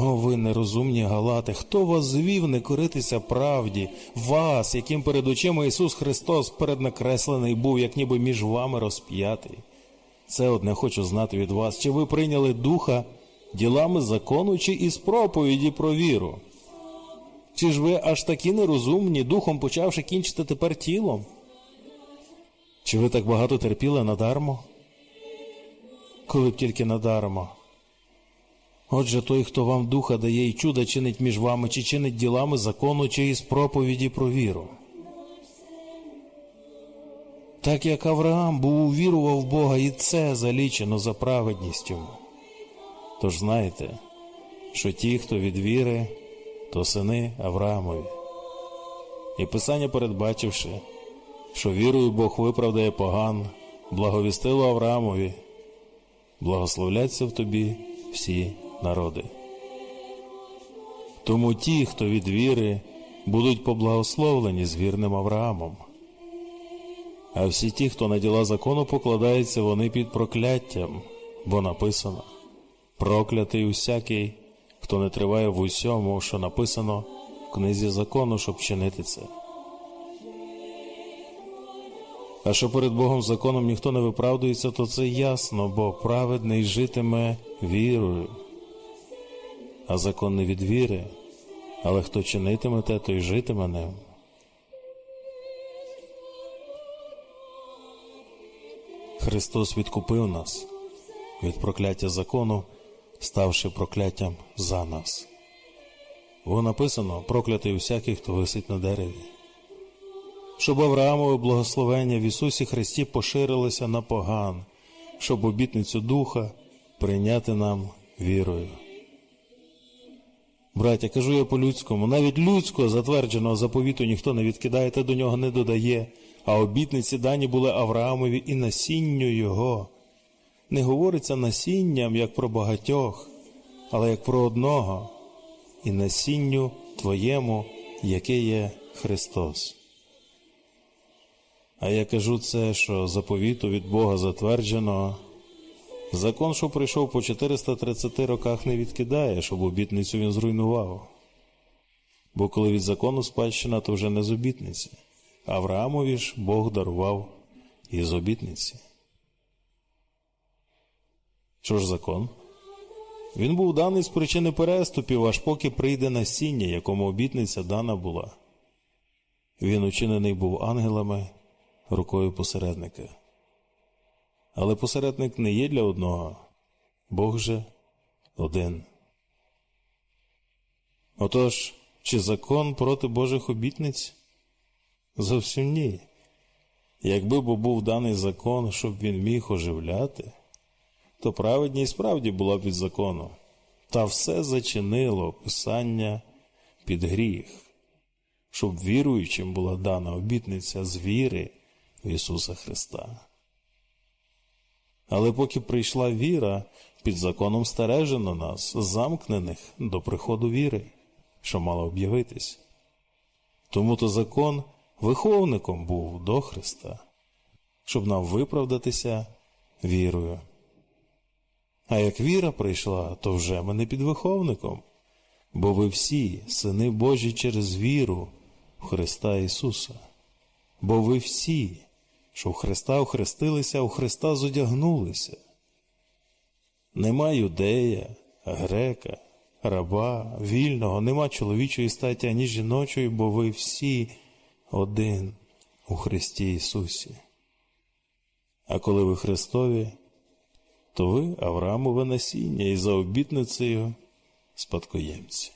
О, ви нерозумні галати, хто вас звів не коритися правді, вас, яким перед очима Ісус Христос переднакреслений був, як ніби між вами розп'ятий. Це одне хочу знати від вас, чи ви прийняли духа ділами закону, чи із проповіді про віру? Чи ж ви аж такі нерозумні, духом почавши кінчити тепер тілом? Чи ви так багато терпіли надармо? Коли б тільки надармо. Отже, той, хто вам духа дає і чуда чинить між вами, чи чинить ділами закону, чи із проповіді про віру. Так як Авраам був увірував Бога, і це залічено за праведність йому. Тож знаєте, що ті, хто від віри, то сини Авраамові. І Писання, передбачивши, що вірою Бог виправдає поган, благовістило Авраамові, благословляться в тобі всі народи. Тому ті, хто від віри, будуть поблагословлені з вірним Авраамом. А всі ті, хто на діла закону покладається, вони під прокляттям, бо написано проклятий усякий, хто не триває в усьому, що написано в книзі закону, щоб чинити це. А що перед Богом законом ніхто не виправдується, то це ясно, бо праведний житиме вірою. А закон не від віри, але хто чинитиме те, той житиме ним. Христос відкупив нас від прокляття закону, ставши прокляттям за нас. Бо написано проклятий усякий, хто висить на дереві. Щоб Авраамове благословення в Ісусі Христі поширилося на поган, щоб обітницю Духа прийняти нам вірою. Браття, кажу я по-людському, навіть людського затвердженого заповіту ніхто не відкидає та до нього не додає, а обітниці дані були Авраамові і насінню його. Не говориться насінням, як про багатьох, але як про одного, і насінню твоєму, яке є Христос. А я кажу це, що заповіту від Бога затвердженого, закон, що прийшов по 430 роках, не відкидає, щоб обітницю він зруйнував. Бо коли від закону спадщина, то вже не з обітниці. Авраамові ж Бог дарував із обітниці. Що ж закон? Він був даний з причини переступів, аж поки прийде насіння, якому обітниця дана була. Він учинений був ангелами рукою посередника. Але посередник не є для одного, Бог же один. Отож, чи закон проти Божих обітниць? Зовсім ні. Якби бо був даний закон, щоб він міг оживляти, то праведність справді була б від закону, та все зачинило Писання під гріх, щоб віруючим була дана обітниця з віри в Ісуса Христа. Але поки прийшла віра, під законом стережено нас, замкнених до приходу віри, що мала об'явитись. Тому то закон виховником був до Христа, щоб нам виправдатися вірою. А як віра прийшла, то вже ми не під виховником, бо ви всі сини Божі через віру в Христа Ісуса. Бо ви всі, що в Христа охрестилися, у Христа зодягнулися. Нема юдея, грека, раба, вільного, нема чоловічої статі ані жіночої, бо ви всі один у Христі Ісусі. А коли ви Христові, то ви Авраамове насіння і за обітницею спадкоємці.